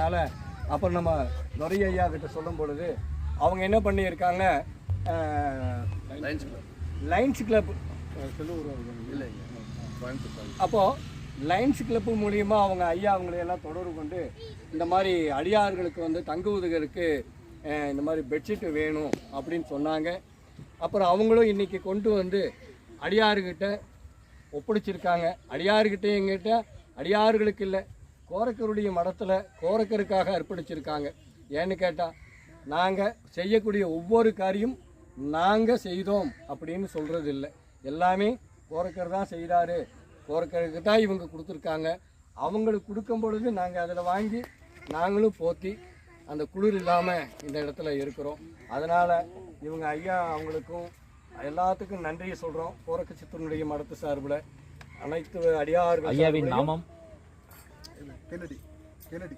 இருக்கிறதுனால அப்புறம் நம்ம துரை ஐயா கிட்ட சொல்லும் பொழுது அவங்க என்ன பண்ணியிருக்காங்க லைன்ஸ் கிளப் அப்போது லைன்ஸ் கிளப் மூலியமாக அவங்க ஐயா அவங்களை எல்லாம் தொடர்பு கொண்டு இந்த மாதிரி அடியார்களுக்கு வந்து தங்குவதற்கு அஹ், இந்த மாதிரி பெட்ஷீட்டு வேணும் அப்படின்னு சொன்னாங்க. அப்புறம் அவங்களும் இன்னைக்கு கொண்டு வந்து அடியார்கிட்ட ஒப்படைச்சிருக்காங்க. அடியார்கிட்ட எங்கிட்ட அடியார்களுக்கு இல்லை. கோரக்கருடைய மடத்தில் கோரக்கருக்காக அர்ப்பணிச்சிருக்காங்க. ஏன்னு கேட்டால் நாங்கள் செய்யக்கூடிய ஒவ்வொரு காரியம் நாங்கள் செய்தோம் அப்படின்னு சொல்கிறது இல்லை எல்லாமே கோரக்கர் தான் செய்கிறாரு கோரக்கருக்கு தான் இவங்க கொடுத்துருக்காங்க. அவங்களுக்கு கொடுக்கும் பொழுது நாங்கள் அதில் வாங்கி நாங்களும் போத்தி அந்த குளிர் இல்லாமல் இந்த இடத்துல இருக்கிறோம். அதனால் இவங்க ஐயா அவங்களுக்கும் எல்லாத்துக்கும் நன்றியை சொல்கிறோம் கோரக்க சித்தனுடைய மடத்து சார்பில் அனைத்து அடியார்கள் ஐயாவின் நாமம் Kennedy. Kennedy.